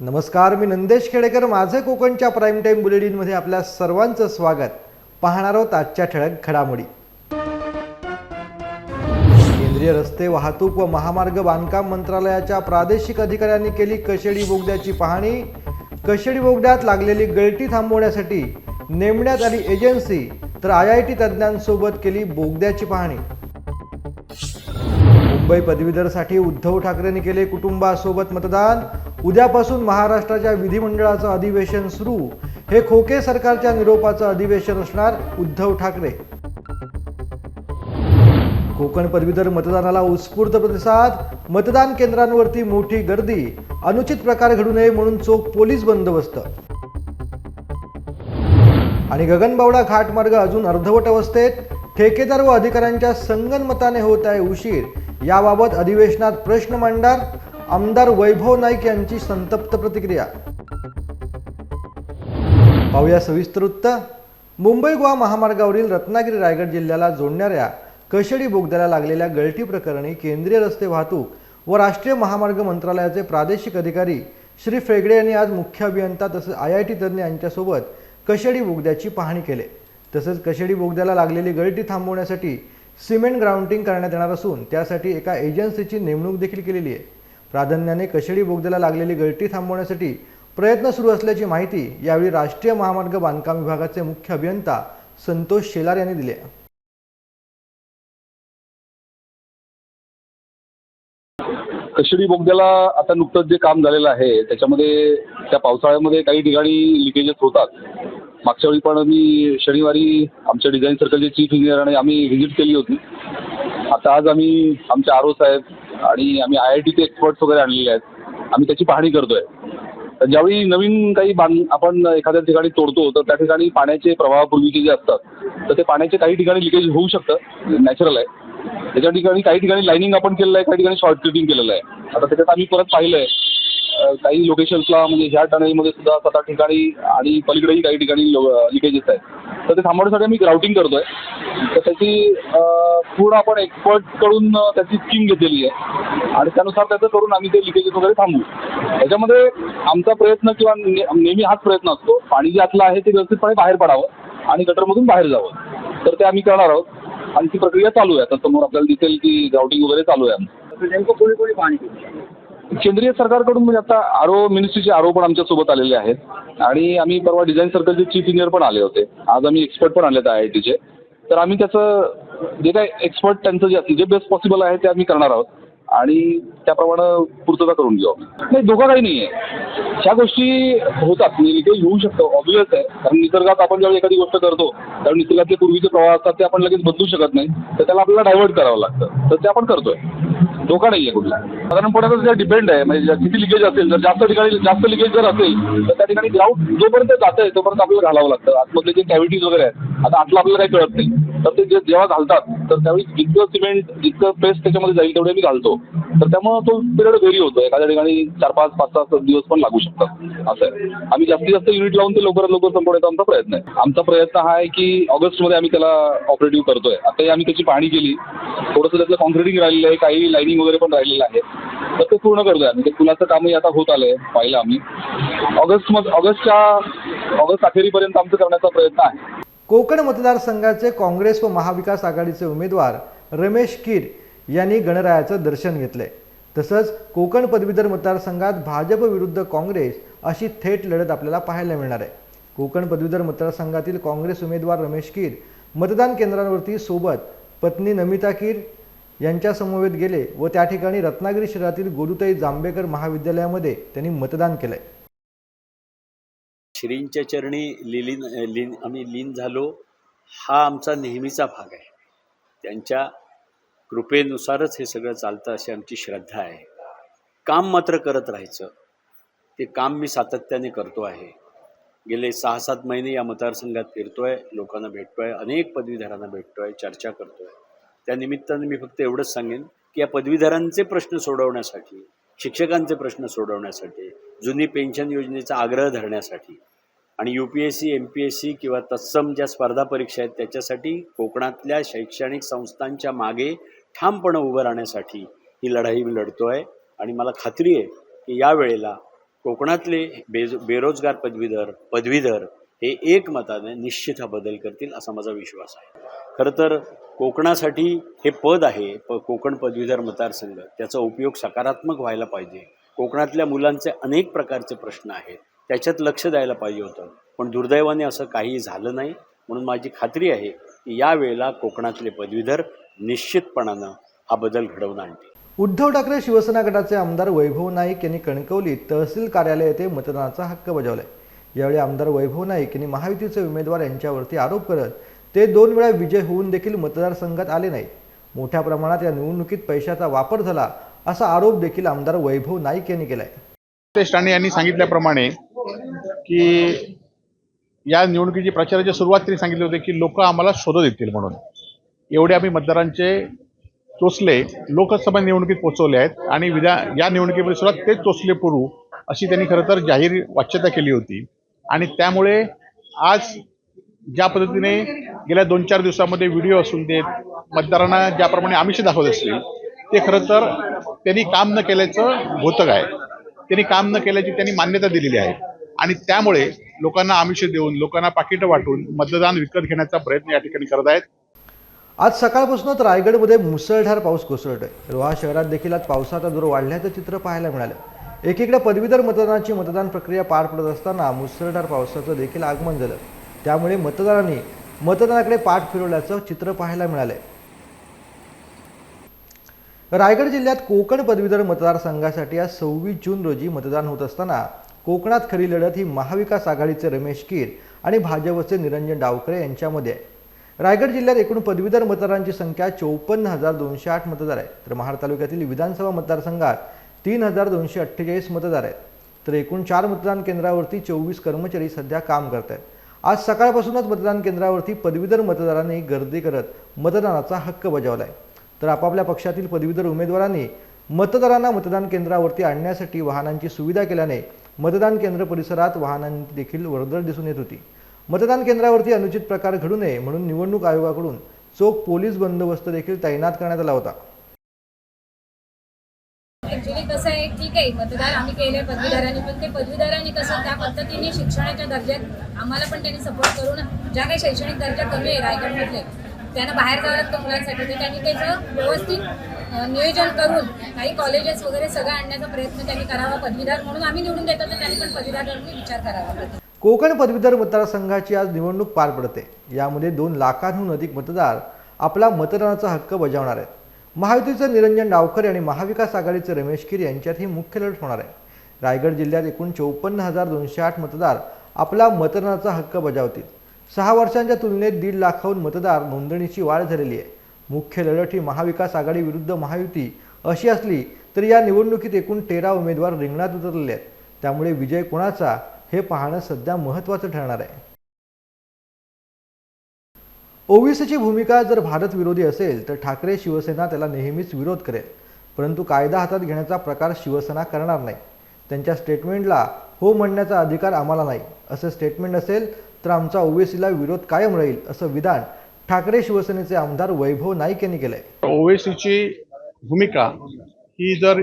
नमस्कार मी नंदेश खेडेकर. माझे कोकणच्या प्राईम टाईम बुलेटिनमध्ये आपल्या सर्वांचं स्वागत. पाहणार आहोत आजच्या ठळक घडामोडी. केंद्रीय रस्ते वाहतूक व महामार्ग बांधकाम मंत्रालयाच्या प्रादेशिक अधिकाऱ्यांनी केली कशेडी बोगद्याची पाहणी. कशेडी बोगद्यात लागलेली गळती थांबवण्यासाठी नेमण्यात आली एजन्सी तर आय आय टी तज्ज्ञांसोबत केली बोगद्याची पाहणी. मुंबई पदवीधरसाठी उद्धव ठाकरेंनी केले कुटुंबासोबत मतदान. उद्यापासून महाराष्ट्राच्या विधिमंडळाचं अधिवेशन सुरू. हे खोके सरकारच्या निरोपाचं अधिवेशन असणार उद्धव ठाकरे. कोकण पदवीधर मतदानाला उत्स्फूर्त प्रतिसाद. मतदान केंद्रांवरती मोठी गर्दी. अनुचित प्रकार घडू नये म्हणून चोख पोलीस बंदोबस्त. आणि गगनबावडा घाटमार्ग अजून अर्धवट अवस्थेत. ठेकेदार व अधिकाऱ्यांच्या संगनमताने होत आहे उशीर. याबाबत अधिवेशनात प्रश्न मांडणार आमदार वैभव नाईक यांची संतप्त प्रतिक्रिया. पाहूया सविस्तर वृत्त मुंबई गोवा महामार्गावरील रत्नागिरी रायगड जिल्ह्याला जोडणाऱ्या कशेडी बोगद्याला लागलेल्या गळती प्रकरणी केंद्रीय रस्ते वाहतूक व राष्ट्रीय महामार्ग मंत्रालयाचे प्रादेशिक अधिकारी श्री फेगडे यांनी आज मुख्य अभियंता तसेच आय आय टी तज्ज्ञ यांच्यासोबत कशेडी बोगद्याची पाहणी केली. तसेच कशेडी बोगद्याला लागलेली गळती थांबवण्यासाठी सिमेंट ग्राउंडिंग करण्यात येणार असून त्यासाठी एका एजन्सीची नेमणूक देखील केलेली आहे. प्राधान्याने कशेडी बोगद्याला लागलेली गळती थांबवण्यासाठी प्रयत्न सुरू असल्याची माहिती यावेळी राष्ट्रीय महामार्ग बांधकाम विभागाचे मुख्य अभियंता संतोष शेलार यांनी दिली. कशेडी बोगद्याला आता नुकतंच जे काम झालेलं आहे त्याच्यामध्ये त्या पावसाळ्यामध्ये काही ठिकाणी लिकेजेस होतात. मागच्या वेळी पण मी शनिवारी आमच्या डिझाईन सर्कलचे चीफ इंजिनियर आणि आम्ही व्हिजिट केली होती. आता आज आम्ही आमचे आर ओ साहेब आणि आम्ही आय आय टीचे एक्सपर्ट्स वगैरे आणलेले आहेत. आम्ही त्याची पाहणी करतोय. तर ज्यावेळी नवीन काही बांध आपण एखाद्या ठिकाणी तोडतो तर त्या ठिकाणी पाण्याचे प्रवाहापूर्वीचे जे असतात तर ते पाण्याचे काही ठिकाणी लिकेज होऊ शकतं. म्हणजे नॅचरल आहे. त्याच्या ठिकाणी काही ठिकाणी लाईनिंग आपण केलेलं आहे काही ठिकाणी शॉर्ट सर्किटिंग केलेलं आहे. आता त्याच्यात आम्ही परत पाहिलं आहे काही लोकेशन्सला म्हणजे ह्या टनेलमध्ये सुद्धा सात आठ ठिकाणी आणि पलीकडेही काही ठिकाणी लिकेजेस आहेत. तर ते थांबवण्यासाठी आम्ही ग्राउटिंग करतोय. तर त्याची पूर्ण आपण एक्सपर्टकडून त्याची स्कीम घेतलेली आहे. आणि त्यानुसार त्याचं करून आम्ही ते लिकेजेस वगैरे थांबू त्याच्यामध्ये आमचा प्रयत्न किंवा नेहमी हाच प्रयत्न असतो. पाणी जे आतलं आहे ते व्यवस्थितपणे बाहेर पडावं आणि गटरमधून बाहेर जावं. तर ते आम्ही करणार आहोत. आणि ती प्रक्रिया चालू आहे. आता समोर आपल्याला दिसेल की ग्राउटिंग वगैरे चालू आहे नेमकं कोणी कोणी पाणी केंद्रीय सरकारकडून म्हणजे आता आरो मिनिस्ट्रीचे आरो पण आमच्यासोबत आलेले आहेत. आणि आम्ही परवा डिझाईन सर्कलचे चीफ इंजिनियर पण आले होते. आज आम्ही एक्सपर्ट पण आले आहेत आय आय टीचे तर आम्ही त्याचं जे काय एक्सपर्ट त्यांचं जे जे बेस्ट पॉसिबल आहे ते आम्ही करणार आहोत. आणि त्याप्रमाणे पूर्तता करून घेऊ नाही धोका काही नाही आहे ह्या गोष्टी होतात लिकेज होऊ शकतो ऑब्वियस आहे. कारण निसर्गात आपण ज्यावेळी एखादी गोष्ट करतो त्यावेळी निसर्गातले पूर्वीचे प्रवाह असतात ते आपण लगेच बदलू शकत नाही. तर त्याला आपल्याला डायव्हर्ट करावं लागतं. तर ते आपण करतोय. धोका नाही आहे कुठला साधारणपणे जर डिपेंड आहे म्हणजे ज्या- किती लिकेज असेल जर जास्त ठिकाणी जास्त लिकेज जर असेल तर त्या ठिकाणी ग्राउंड जोपर्यंत जात आहे तोपर्यंत आपल्याला घालावं लागतं. आतमधले जे कॅव्हिटीज वगैरे आहेत आता आतलं आपल्याला काही कळत नाही. तर ते जे जेव्हा घालतात तर त्यावेळी जितकं सिमेंट जितकं पेस्ट त्याच्यामध्ये जाईल तेवढे मी घालतो. तर त्यामुळं तो पिरियड व्हेरी होतो. एखाद्या ठिकाणी चार पाच पाच सात दिवस पण लागू शकतात. असं आहे. आम्ही जास्तीत जास्त युनिट लावून ते लवकरात लवकर संपवण्याचा आमचा प्रयत्न आहे. आमचा प्रयत्न हा आहे की ऑगस्टमध्ये आम्ही त्याला ऑपरेटिव्ह करतोय. आताही आम्ही त्याची पाहणी केली. थोडंसं त्याचं कॉन्क्रिटिंग राहिलेलं आहे. काही लाईनिंग वगैरे पण राहिलेलं आहे. तर ते पूर्ण करतोय आम्ही. ते पुलाचं कामही आता होत आलंय पाहिलं आम्ही. ऑगस्ट ऑगस्टमध्ये ऑगस्टच्या ऑगस्ट अखेरीपर्यंत आमचं करण्याचा प्रयत्न आहे. कोकण मतदारसंघाचे काँग्रेस व महाविकास आघाडीचे उमेदवार रमेश कीर यांनी गणरायाचं दर्शन घेतलंय. तसंच कोकण पदवीधर मतदारसंघात भाजप विरुद्ध काँग्रेस अशी थेट लढत आपल्याला पाहायला मिळणार आहे. कोकण पदवीधर मतदारसंघातील काँग्रेस उमेदवार रमेश कीर मतदान केंद्रांवरती सोबत पत्नी नमिता कीर यांच्यासमवेत गेले व त्या ठिकाणी रत्नागिरी शहरातील गोरुताई जांभेकर महाविद्यालयामध्ये त्यांनी मतदान केलंय. श्रींच्या चरणी लिलीन लीन आम्ही लीन झालो. हा आमचा नेहमीचा भाग आहे. त्यांच्या कृपेनुसारच हे सगळं चालतं अशी आमची श्रद्धा आहे. काम मात्र करत राहायचं. ते काम मी सातत्याने करतो आहे. गेले सहा सात महिने या मतदारसंघात फिरतोय लोकांना भेटतोय अनेक पदवीधरांना भेटतोय चर्चा करतोय. त्या निमित्ताने मी फक्त एवढंच सांगेन की या पदवीधरांचे प्रश्न सोडवण्यासाठी शिक्षकांचे प्रश्न सोडवण्यासाठी जुनी पेन्शन योजनेचा आग्रह धरण्यासाठी आणि U P S C M P S C किंवा तत्सम ज्या स्पर्धा परीक्षा आहेत त्याच्यासाठी कोकणातल्या शैक्षणिक संस्थांच्या मागे ठामपणे उभं राहण्यासाठी ही लढाई मी लढतो आहे आणि मला खात्री आहे की यावेळेला कोकणातले बेज बेरोजगार पदवीधर पदवीधर हे एकमताने निश्चित हा बदल करतील असा माझा विश्वास आहे. खरं तर कोकणासाठी हे पद आहे प कोकण पदवीधर मतदारसंघ त्याचा उपयोग सकारात्मक व्हायला पाहिजे. कोकणातल्या मुलांचे अनेक प्रकारचे प्रश्न आहेत त्याच्यात लक्ष द्यायला पाहिजे होतं. पण दुर्दैवाने असं काही झालं नाही. म्हणून माझी खात्री आहे की यावेळेला कोकणातले पदवीधर निश्चितपणानं हा बदल घडवून आणतील. उद्धव ठाकरे शिवसेना गटाचे आमदार वैभव नाईक यांनी कणकवलीत तहसील कार्यालय येथे मतदानाचा हक्क बजावलाय. यावेळी आमदार वैभव नाईक यांनी महायुतीचे उमेदवार यांच्यावरती आरोप करत ते दोन वेळा विजय होऊन देखील मतदारसंघात आले नाहीत. मोठ्या प्रमाणात या निवडणुकीत पैशाचा वापर झाला असा आरोप देखील आमदार वैभव नाईक यांनी केलाय. नितेश राणे यांनी सांगितल्याप्रमाणे की या निवडणुकीची प्रचाराच्या सुरुवात त्यांनी सांगितले होते की लोक आम्हाला शोधत येतील म्हणून. एवढे आम्ही मतदारांचे चोचले लोकसभा निवडणुकीत पोहोचवले आहेत आणि विधा या निवडणुकीमध्ये सुद्धा तेच चोचले पुरू अशी त्यांनी खरं तर जाहीर वाच्यता केली होती. आणि त्यामुळे आज ज्या पद्धतीने गेल्या दोन चार दिवसामध्ये व्हिडिओ असून देत मतदारांना ज्याप्रमाणे आमिष दाखवत असतील ते खरं तर त्यांनी काम न केल्याचं घोतक आहे. त्यांनी काम न केल्याची त्यांनी मान्यता दिलेली आहे. आणि त्यामुळे लोकांना आमिष देऊन लोकांना पाकिटं वाटून मतदान विकत घेण्याचा प्रयत्न या ठिकाणी करत आहेत. आज सकाळपासूनच रायगडमध्ये मुसळधार पाऊस कोसळतोय. रोहा शहरात देखील आज पावसाचा जोर वाढल्याचं चित्र पाहायला मिळालं. एकीकडे पदवीधर मतदानाची मतदान प्रक्रिया पार पडत असताना मुसळधार पावसाचं देखील आगमन झालं. त्यामुळे मतदारांनी मतदानाकडे पाठ फिरवल्याचं चित्र पाहायला मिळालंय. रायगड जिल्ह्यात कोकण पदवीधर मतदारसंघासाठी आज सव्वीस जून रोजी मतदान होत असताना कोकणात खरी लढत ही महाविकास आघाडीचे रमेश कीर आणि भाजपचे निरंजन डावकरे यांच्यामध्ये आहे. रायगड जिल्ह्यात एकूण पदवीधर मतदारांची संख्या चौपन्न हजार दोनशे आठ मतदार आहे. तर महाड तालुक्यातील विधानसभा मतदारसंघात तीन हजार दोनशे अठ्ठेचाळीस मतदार आहेत. तर एकूण चार मतदान केंद्रावरती चोवीस कर्मचारी सध्या काम करत आहेत. आज सकाळपासूनच मतदान केंद्रावरती पदवीधर मतदारांनी गर्दी करत मतदानाचा हक्क बजावला आहे तर आपापल्या पक्षातील पदवीधर उमेदवारांनी मतदारांना मतदान केंद्रावरती आणण्यासाठी वाहनांची सुविधा केल्याने मतदान केंद्र परिसरात वाहनांची देखील वर्दळ दिसून येत होती. मतदान केंद्रावरती अनुचित प्रकार घडू नये म्हणून निवडणूक आयोगाकडून चोख पोलीस बंदोबस्त देखील तैनात करण्यात आला होता. ऍक्च्युली कसं आहे ठीक आहे मतदार आम्ही केले पदवीधरांनी पण ते पदवीधरांनी कसं त्या पद्धतीने शिक्षणाच्या दर्जात आम्हाला पण त्यांनी सपोर्ट करून ज्या काही शैक्षणिक दर्जा कमी आहे रायगडमधले त्यांना बाहेर जावं लागतं मुलांसाठी. तर त्यांनी त्याचं व्यवस्थित नियोजन करून काही कॉलेजेस वगैरे सगळं आणण्याचा प्रयत्न त्यांनी करावा पदवीधर म्हणून आम्ही निवडून देतो तर त्यांनी पण पदवीधरांनी विचार करावा. कोकण पदवीधर मतदारसंघाची आज निवडणूक पार पडते. यामध्ये दोन लाखांहून अधिक मतदार आपला मतदानाचा हक्क बजावणार आहेत. महायुतीचे निरंजन डावकर आणि महाविकास आघाडीचे रमेश कीर यांच्यात ही मुख्य लढत होणार आहे. रायगड जिल्ह्यात एकूण चौपन्न हजार दोनशे आठ मतदार आपला मतदानाचा हक्क बजावतील. सहा वर्षांच्या तुलनेत दीड लाखाहून मतदार नोंदणीची वाढ झालेली आहे. मुख्य लढत ही महाविकास आघाडी विरुद्ध महायुती अशी असली तरी या निवडणुकीत एकूण तेरा उमेदवार रिंगणात उतरलेले आहेत. त्यामुळे विजय कोणाचा हे पाहणं सध्या महत्त्वाचं ठरणार आहे. ओबीसीची भूमिका जर भारत विरोधी असेल तर ठाकरे शिवसेना त्याला नेहमीच विरोध करेल. परंतु कायदा हातात घेण्याचा प्रकार शिवसेना करणार नाही. त्यांच्या स्टेटमेंटला हो म्हणण्याचा अधिकार आम्हाला नाही. असं स्टेटमेंट असेल तर आमचा ओबीसीला विरोध कायम राहील असं विधान ठाकरे शिवसेनेचे आमदार वैभव नाईक यांनी केलंय. ओवेसीची भूमिका ही जर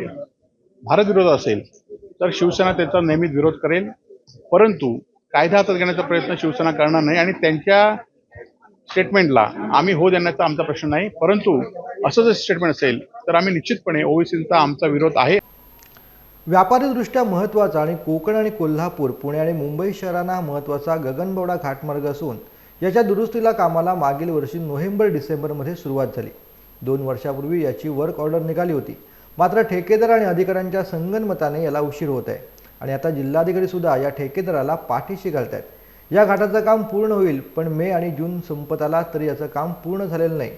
भारत विरोध असेल तर शिवसेना त्याचा नेहमीच विरोध करेल. परंतु कायदा हातात घेण्याचा प्रयत्न शिवसेना करणार नाही आणि त्यांच्या स्टेटमेंटला आम्ही हो देण्याचा आमचा प्रश्न नाही परंतु असं जर स्टेटमेंट असेल तर आम्ही निश्चितपणे ओबीसींचा आमचा विरोध आहे. व्यापारीदृष्ट्या महत्त्वाचा आणि कोकण आणि कोल्हापूर पुणे आणि मुंबई शहरांना हा महत्त्वाचा गगनबावडा घाटमार्ग असून याच्या दुरुस्तीला कामाला मागील वर्षी नोव्हेंबर डिसेंबरमध्ये सुरुवात झाली. दोन वर्षापूर्वी याची वर्क ऑर्डर निघाली होती. मात्र ठेकेदार आणि अधिकाऱ्यांच्या संगनमताने याला उशीर होत आहे. आणि आता जिल्हाधिकारी सुद्धा या ठेकेदाराला पाठीशी घालत आहेत या घाटाचं काम पूर्ण होईल पण मे आणि जून संपत आला तरी याचं काम पूर्ण झालेलं नाही.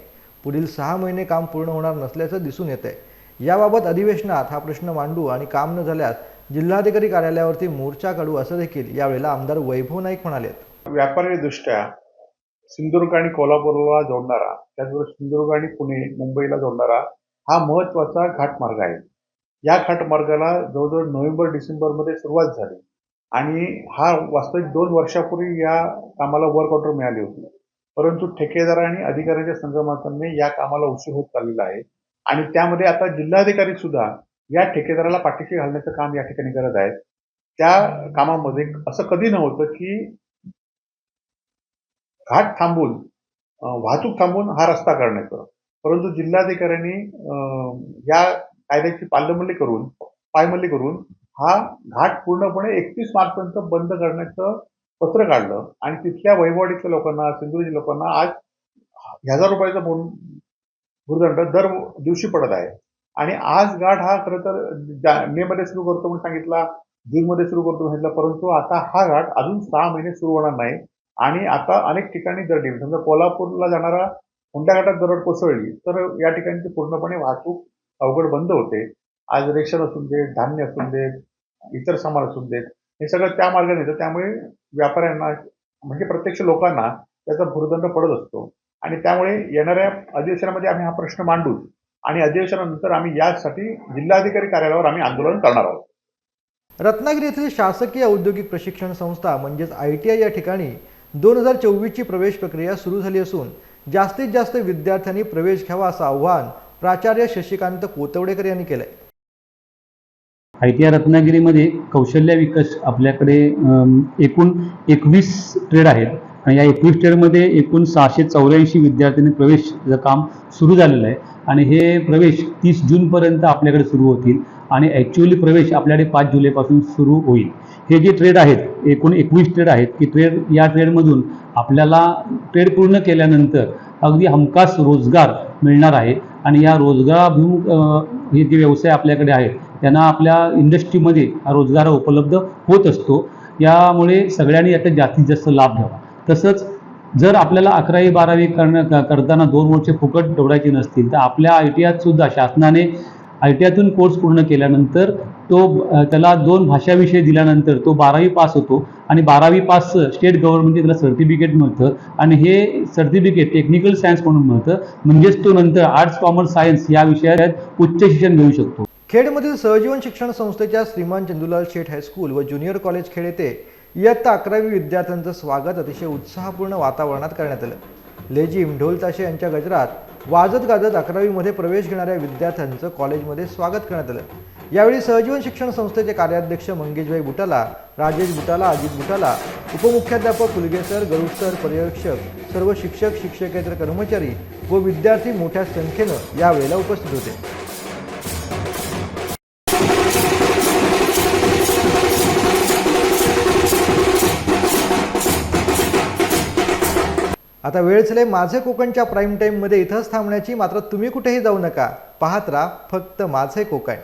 पुढील सहा महिने काम पूर्ण होणार नसल्याचं दिसून येत आहे याबाबत अधिवेशनात हा प्रश्न मांडू आणि काम न झाल्यास जिल्हाधिकारी कार्यालयावरती मोर्चा काढू असं देखील यावेळेला आमदार वैभव नाईक म्हणालेत. व्यापारीदृष्ट्या सिंधुदुर्ग आणि कोल्हापूरला जोडणारा त्याचबरोबर सिंधुदुर्ग आणि पुणे मुंबईला जोडणारा हा महत्त्वाचा घाटमार्ग आहे. या घाटमार्गाला जवळजवळ नोव्हेंबर डिसेंबरमध्ये सुरुवात झाली. आणि हा वास्तविक दोन वर्षापूर्वी या कामाला वर्क ऑर्डर मिळाली होती. परंतु ठेकेदार आणि अधिकाऱ्यांच्या संगमातांनी या कामाला उशीर होत चाललेला आहे. आणि त्यामध्ये आता जिल्हाधिकारी सुद्धा या ठेकेदाराला पाठीशी घालण्याचं काम या ठिकाणी करत आहेत. त्या कामामध्ये असं कधी नव्हतं की घाट थांबून वाहतूक थांबून हा रस्ता करण्याचं परंतु जिल्हाधिकाऱ्यांनी या कायद्याची पाल्यमल्ली करून पायमल्ली करून हा घाट पूर्णपणे एकतीस मार्चपर्यंत बंद करण्याचं पत्र काढलं. आणि तिथल्या वैभवाडीच्या लोकांना सिंधुदुर्ग लोकांना आज हजार रुपयाचा भूर- भूर्दंड दर दिवशी पडत आहे. आणि आज घाट हा खरं तर मे मध्ये सुरू करतो म्हणून सांगितला जून मध्ये सुरू करतो सांगितलं परंतु आता हा घाट अजून सहा महिने सुरू होणार नाही. आणि आता अनेक ठिकाणी दरडी समजा कोल्हापूरला जाणारा हुंडा घाटात दरड कोसळली तर या ठिकाणी पूर्णपणे वाहतूक अवघड बंद होते. आज रेशन असून देत धान्य असून देत इतर सामान असून देत हे सगळं त्या मार्गाने येतं. त्यामुळे व्यापाऱ्यांना म्हणजे प्रत्यक्ष लोकांना त्याचा भूर्दंड पडत असतो. आणि त्यामुळे येणाऱ्या अधिवेशनामध्ये आम्ही हा प्रश्न मांडू. आणि अधिवेशनानंतर आम्ही यासाठी जिल्हाधिकारी कार्यालयावर आम्ही आंदोलन करणार आहोत. रत्नागिरी येथील शासकीय औद्योगिक प्रशिक्षण संस्था म्हणजेच आय टी आय या ठिकाणी दोन हजार चोवीसची प्रवेश प्रक्रिया सुरू झाली असून जास्तीत जास्त विद्यार्थ्यांनी प्रवेश घ्यावा असं आव्हान प्राचार्य शशिकांत कोतवडेकर यांनी केलंय. आय टी आय रत्नागिरीमध्ये कौशल्य विकास आपल्याकडे एकूण एकवीस ट्रेड आहेत. आणि या एकवीस ट्रेडमध्ये एकूण सहाशे चौऱ्याऐंशी विद्यार्थ्यांनी प्रवेशचं काम सुरू झालेलं आहे. आणि हे प्रवेश तीस जूनपर्यंत आपल्याकडे सुरू होतील. आणि ॲक्च्युअली प्रवेश आपल्याकडे पाच जुलैपासून सुरू होईल. हे जे ट्रेड आहेत एकूण एकवीस ट्रेड आहेत की ट्रेड या ट्रेडमधून आपल्याला ट्रेड पूर्ण केल्यानंतर अगदी हमखास रोजगार मिळणार आहे. आणि या रोजगाराभिमुख हे जे व्यवसाय आपल्याकडे आहेत त्यांना आपल्या इंडस्ट्रीमध्ये हा रोजगार उपलब्ध होत असतो. यामुळे सगळ्यांनी याचा जास्तीत जास्त लाभ घ्यावा. तसंच जर आपल्याला अकरावी बारावी करणं करताना दोन वर्षे फुकट दौडायची नसतील तर आपल्या आय टी आयतसुद्धा शासनाने आय टी आयतून कोर्स पूर्ण केल्यानंतर तो त्याला दोन भाषा विषय दिल्यानंतर तो बारावी पास होतो आणि बारावी पास स्टेट गव्हर्नमेंटचे त्याला सर्टिफिकेट मिळतं आणि हे सर्टिफिकेट टेक्निकल सायन्स म्हणून मिळतं. म्हणजेच तो नंतर आर्ट्स कॉमर्स सायन्स या विषयात उच्च शिक्षण घेऊ शकतो. खेडमधील सहजीवन शिक्षण संस्थेच्या श्रीमान चंदुलाल शेठ हायस्कूल व ज्युनियर कॉलेज खेड येथे इयत्ता अकरावी विद्यार्थ्यांचं स्वागत अतिशय उत्साहपूर्ण वातावरणात करण्यात आलं. लेजिम ढोल ताशे यांच्या गजरात वाजत गाजत अकरावीमध्ये प्रवेश घेणाऱ्या विद्यार्थ्यांचं कॉलेजमध्ये स्वागत करण्यात आलं. यावेळी सहजीवन शिक्षण संस्थेचे कार्याध्यक्ष मंगेशभाई बुटाला राजेश बुटाला अजित बुटाला उपमुख्याध्यापक कुलगेसर गरुडसर पर्यवेक्षक सर्व शिक्षक शिक्षकेतर कर्मचारी व विद्यार्थी मोठ्या संख्येनं यावेळेला उपस्थित होते. आता वेळ झाले माझे कोकणच्या प्राईम टाईममध्ये इथंच थांबण्याची मात्र तुम्ही कुठेही जाऊ नका. पाहत राहा फक्त माझे कोकण.